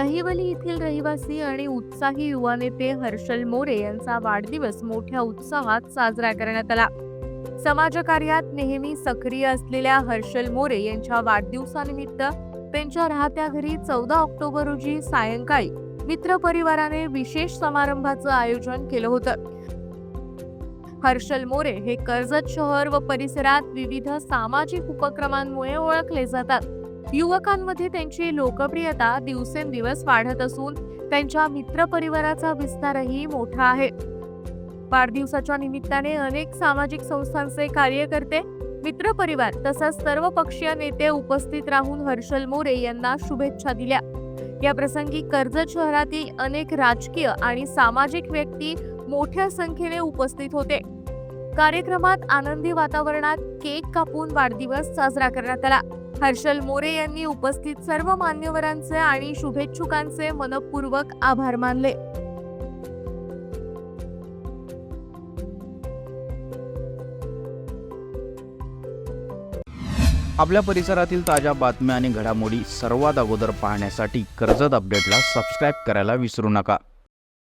दहिवली येथील रहिवासी आणि उत्साही युवा नेते हर्षल मोरे यांचा वाढदिवस मोठ्या उत्साहात साजरा करण्यात आला. समाजकार्यात नेहमी सक्रिय असलेल्या हर्षल मोरे यांच्या वाढदिवसानिमित्त त्यांच्या राहत्या घरी चौदा ऑक्टोबर रोजी सायंकाळी मित्रपरिवाराने विशेष समारंभाचं आयोजन केलं होतं. हर्षल मोरे हे कर्जत शहर व परिसरात विविध सामाजिक उपक्रमांमुळे ओळखले जातात. युवकांमध्ये त्यांची लोकप्रियता दिवसेंदिवस वाढत असून त्यांच्या मित्रपरिवाराचा विस्तारही मोठा आहे. वाढदिवसाच्या निमित्ताने अनेक सामाजिक संस्थांचे कार्यकर्ते मित्रपरिवार तसंच सर्व पक्षीय नेते उपस्थित राहून हर्षल मोरे यांना शुभेच्छा दिल्या. या प्रसंगी कर्जत शहरातील अनेक राजकीय आणि सामाजिक व्यक्ती मोठ्या संख्येने उपस्थित होते. कार्यक्रमात आनंदी वातावरणात केक कापून वाढदिवस साजरा करण्यात आला. हर्षल मोरे यांनी उपस्थित सर्व मान्यवरांचे आणि शुभेच्छुकांचे मनपूर्वक आभार मानले. आपल्या परिसरातील ताज्या बातम्या आणि घडामोडी सर्वात अगोदर पाहण्यासाठी कर्जत अपडेटला सबस्क्राईब करायला विसरू नका.